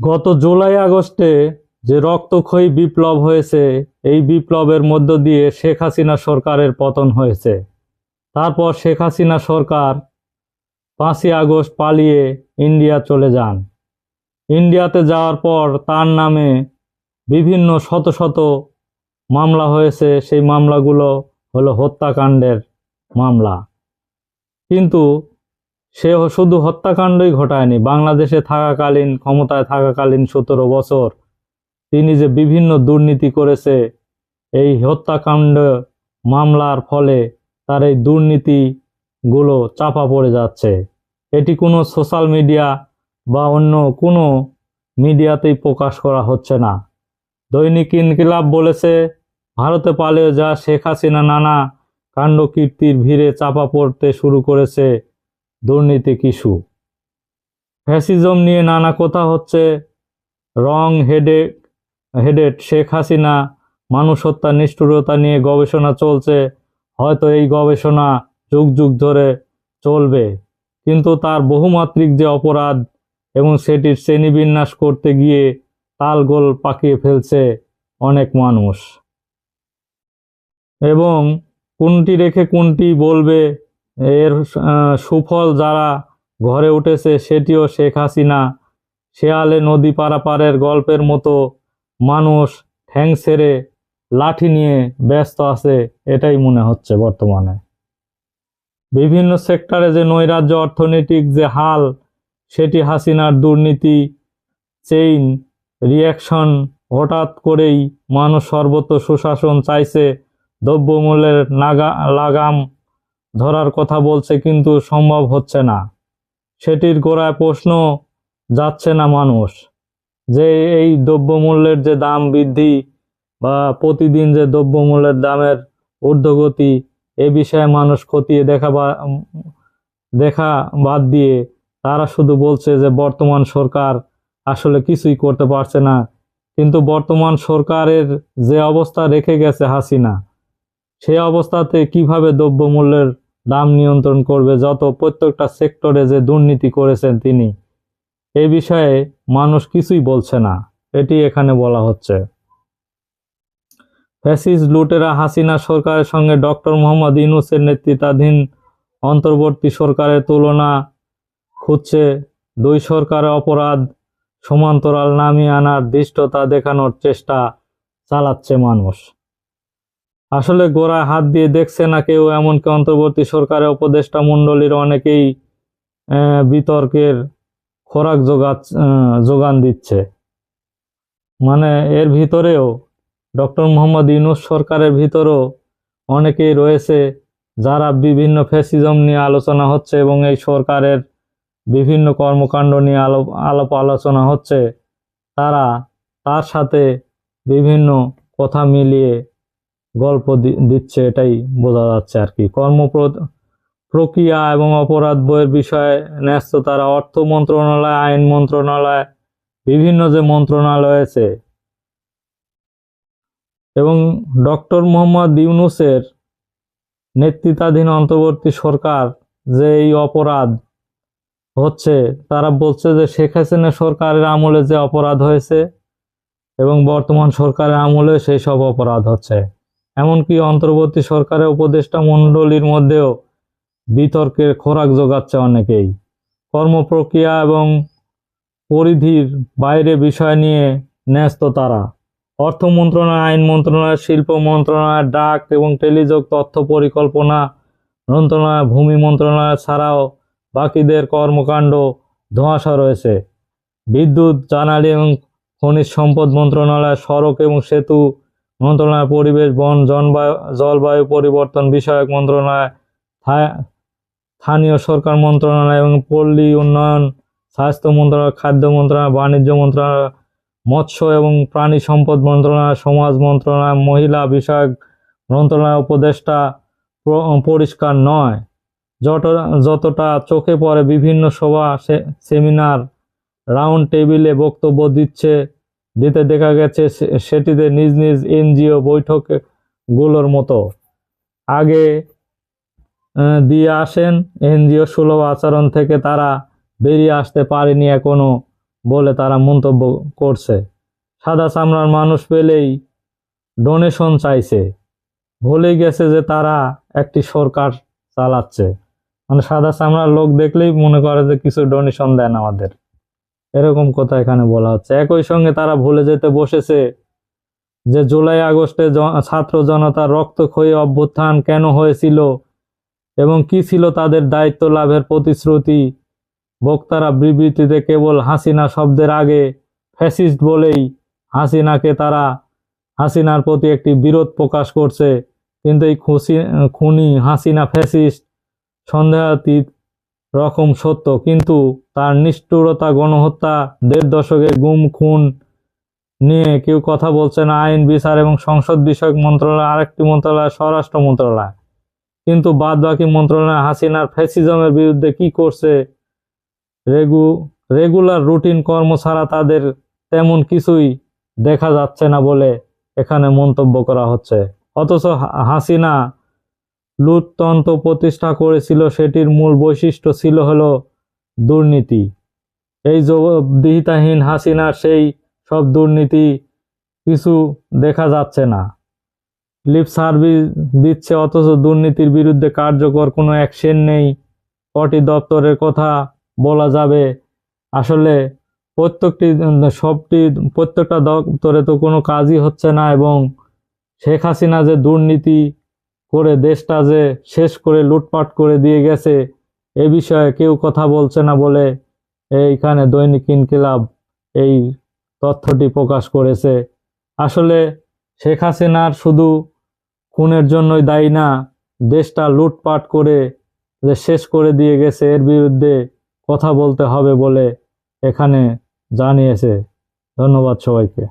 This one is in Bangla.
গত জুলাই আগস্টে যে রক্তক্ষয়ী বিপ্লব হয়েছে, এই বিপ্লবের মধ্য দিয়ে শেখ হাসিনা সরকারের পতন হয়েছে। তারপর শেখ হাসিনা সরকার পাঁচই আগস্ট পালিয়ে ইন্ডিয়া চলে যান। ইন্ডিয়াতে যাওয়ার পর তার নামে বিভিন্ন শত শত মামলা হয়েছে। সেই মামলাগুলো হলো হত্যাকাণ্ডের মামলা। কিন্তু সে শুধু হত্যাকাণ্ডই ঘটায়নি, বাংলাদেশে থাকাকালীন, ক্ষমতায় থাকাকালীন সতেরো বছর তিনি যে বিভিন্ন দুর্নীতি করেছে, এই হত্যাকাণ্ড মামলার ফলে তার এই দুর্নীতিগুলো চাপা পড়ে যাচ্ছে। এটি কোনো সোশ্যাল মিডিয়া বা অন্য কোনো মিডিয়াতেই প্রকাশ করা হচ্ছে না। দৈনিক ইনকিলাব বলেছে, ভারতে পালিয়ে যা শেখ হাসিনা নানা কাণ্ড কীর্তির ভিড়ে চাপা পড়তে শুরু করেছে। দুর্নীতি কিসু ফ্যাসিজম নিয়ে নানা কথা হচ্ছে। রং, হেডে হেডেড শেখ হাসিনা, মানুষ হত্যা, নিষ্ঠুরতা নিয়ে গবেষণা চলছে। হয়তো এই গবেষণা যুগ যুগ ধরে চলবে। কিন্তু তার বহুমাত্রিক যে অপরাধ এবং সেটির শ্রেণীবিন্যাস করতে গিয়ে তালগোল পাকিয়ে ফেলছে অনেক মানুষ। এবং কোনটি রেখে কোনটি বলবে এর সুফল যারা ঘরে উঠেছে সেটিও শেখ হাসিনা। শেয়ালে নদী পারাপারের গল্পের মতো মানুষ ঠ্যাং ছেড়ে লাঠি নিয়ে ব্যস্ত আছে, এটাই মনে হচ্ছে বর্তমানে। বিভিন্ন সেক্টরে যে নৈরাজ্য অর্থনৈতিক যে হাল, সেটি হাসিনার দুর্নীতি, চেইন রিয়াকশন হঠাৎ করেই মানুষ সর্বত্র সুশাসন চাইছে, দ্রব্যমূল্যের নাগা, লাগাম ধরার কথা বলছে কিন্তু সম্ভব হচ্ছে না। সেটির গোড়ায় প্রশ্ন যাচ্ছে না মানুষ যে এই দ্রব্যমূল্যের যে দাম বৃদ্ধি বা প্রতিদিন যে দ্রব্যমূল্যের দামের ঊর্ধ্বগতি এ বিষয়ে মানুষ খতিয়ে দেখা বা দেখা বাদ দিয়ে তারা শুধু বলছে যে বর্তমান সরকার আসলে কিছুই করতে পারছে না। কিন্তু বর্তমান সরকারের যে অবস্থা রেখে গেছে হাসিনা সেই অবস্থাতে কীভাবে দ্রব্যমূল্যের দাম নিয়ন্ত্রণ করবে যত প্রত্যেকটা সেক্টরে যে দুর্নীতি করেছেন তিনি। এ বিষয়ে মানুষ কিছুই বলছে না, এটি এখানে বলা হচ্ছে। ফ্যাসিস লুটেরা হাসিনা সরকারের সঙ্গে ডক্টর মোহাম্মদ ইউনুসের নেতৃত্বাধীন অন্তর্বর্তী সরকারের তুলনা খুঁজছে দুই সরকারের অপরাধ, সমান্তরাল নামিয়ে আনার দৃষ্টতা দেখানোর চেষ্টা চালাচ্ছে মানুষ। আসলে গোড়ায় হাত দিয়ে দেখছে না কেউ, এমনকি অন্তর্বর্তী সরকারের উপদেষ্টা মণ্ডলীর অনেকেই বিতর্কের খোরাক যোগা যোগান দিচ্ছে। মানে এর ভিতরেও ডক্টর মোহাম্মদ ইউনুস সরকারের ভিতরেও অনেকেই রয়েছে যারা বিভিন্ন ফ্যাসিজম নিয়ে আলোচনা হচ্ছে এবং এই সরকারের বিভিন্ন কর্মকাণ্ড নিয়ে আলো, আলাপ আলোচনা হচ্ছে। তারা তার সাথে বিভিন্ন কথা মিলিয়ে গল্প দিচ্ছে, এটাই বোঝা যাচ্ছে আর কি। কর্ম প্রক্রিয়া এবং অপরাধ বইয়ের বিষয়ে ন্যস্ত তারা অর্থ মন্ত্রণালয়, আইন মন্ত্রণালয়, বিভিন্ন যে মন্ত্রণালয় আছে এবং ডক্টর মোহাম্মদ ইউনুসের নেতৃত্বাধীন অন্তর্বর্তী সরকার যে এই অপরাধ হচ্ছে, তারা বলছে যে শেখ হাসিনা সরকারের আমলে যে অপরাধ হয়েছে এবং বর্তমান সরকারের আমলে সেই সব অপরাধ হচ্ছে। এমনকি অন্তর্বর্তী সরকারের উপদেষ্টা মণ্ডলীর মধ্যেও বিতর্কের খোরাক যোগাচ্ছে অনেকেই। কর্মপ্রক্রিয়া এবং পরিধির বাইরে বিষয় নিয়ে ন্যস্ত তারা। অর্থ মন্ত্রণালয়, আইন মন্ত্রণালয়, শিল্প মন্ত্রণালয়, ডাক এবং টেলিযোগ তথ্য পরিকল্পনা মন্ত্রণালয়, ভূমি মন্ত্রণালয় ছাড়াও বাকিদের কর্মকাণ্ড ধোঁয়াশা রয়েছে। বিদ্যুৎ জ্বালানি এবং খনিজ সম্পদ মন্ত্রণালয়, সড়ক এবং সেতু মন্ত্রণালয়, পরিবেশ, বন, জলবায়ু জলবায়ু পরিবর্তন বিষয়ক মন্ত্রণালয় স্থানীয় সরকার মন্ত্রণালয় এবং পল্লী উন্নয়ন, স্বাস্থ্য মন্ত্রণালয়, খাদ্য মন্ত্রণালয়, বাণিজ্য মন্ত্রণালয়, মৎস্য এবং প্রাণী সম্পদ মন্ত্রণালয়, সমাজ মন্ত্রণালয়, মহিলা বিষয়ক মন্ত্রণালয় উপদেষ্টা পরিষ্কার নয়। যত যতটা চোখে পড়ে বিভিন্ন সভা সেমিনার, রাউন্ড টেবিলে বক্তব্য দিচ্ছে দিতে দেখা গেছে সেটিতে নিজ নিজ এনজিও বৈঠকগুলোর মতো। আগে দিয়ে আসেন, এনজিও সুলভ আচরণ থেকে তারা বেরিয়ে আসতে পারেনি এখনও বলে তারা মন্তব্য করছে। সাদা চামড়ার মানুষ পেলেই ডোনেশন চাইছে। ভুলে গেছে যে তারা একটি সরকার চালাচ্ছে। মানে সাদা চামড়ার লোক দেখলেই মনে করে যে কিছু ডোনেশন দেন আমাদের। এরকম কথা এখানে বলা হচ্ছে। একই সঙ্গে তারা ভুলে যেতে বসেছে যে জুলাই আগস্টে ছাত্র জনতার রক্তক্ষয়ী অভ্যুত্থান কেন হয়েছিল এবং কি ছিল তাদের দায়িত্ব লাভের প্রতিশ্রুতি। বক্তারা বিবৃতিতে কেবল হাসিনা শব্দের আগে ফ্যাসিস্ট বলেই হাসিনাকে তারা, হাসিনার প্রতি একটি বিরোধ প্রকাশ করছে। কিন্তু এই খুশি, খুনি হাসিনা ফ্যাসিস্ট সন্দেহাতীত রকম সত্য, কিন্তু তার নিষ্ঠুরতা, গণহত্যা, দেড় দশকে গুম, খুন নিয়ে কেউ কথা বলছে না। আইন, বিচার এবং সংসদ বিষয়ক মন্ত্রণালয়, আরেকটি মন্ত্রণালয়, স্বরাষ্ট্র মন্ত্রণালয়। কিন্তু বাদ বাকি মন্ত্রণালয় হাসিনার ফ্যাসিজমের বিরুদ্ধে কি করছে? রেগু, রেগুলার রুটিন কর্ম ছাড়া তাদের তেমন কিছুই দেখা যাচ্ছে না বলে এখানে মন্তব্য করা হচ্ছে। অথচ হাসিনা লুটতন্ত্র প্রতিষ্ঠা করেছিল, সেটির মূল বৈশিষ্ট্য ছিল হলো দুর্নীতি। এই জবাবদিহিতাহীন হাসিনার সেই সব দুর্নীতি কিছু দেখা যাচ্ছে না। লিপ সার্ভিস দিচ্ছে, অথচ দুর্নীতির বিরুদ্ধে কার্যকর কোনো অ্যাকশন নেই। কটি দপ্তরের কথা বলা যাবে? আসলে প্রত্যেকটি, সবটি, প্রত্যেকটা দপ্তরে তো কোনো কাজই হচ্ছে না এবং শেখ হাসিনা যে দুর্নীতি করে দেশটা যে শেষ করে লুটপাট করে দিয়ে গেছে, এ বিষয়ে কেউ কথা বলছে না বলে এইখানে দৈনিক ইনকিলাব এই তথ্যটি প্রকাশ করেছে। আসলে শেখ হাসিনার শুধু খুনের জন্যই দায়ী না, দেশটা লুটপাট করে যে শেষ করে দিয়ে গেছে, এর বিরুদ্ধে কথা বলতে হবে বলে এখানে জানিয়েছে। ধন্যবাদ সবাইকে।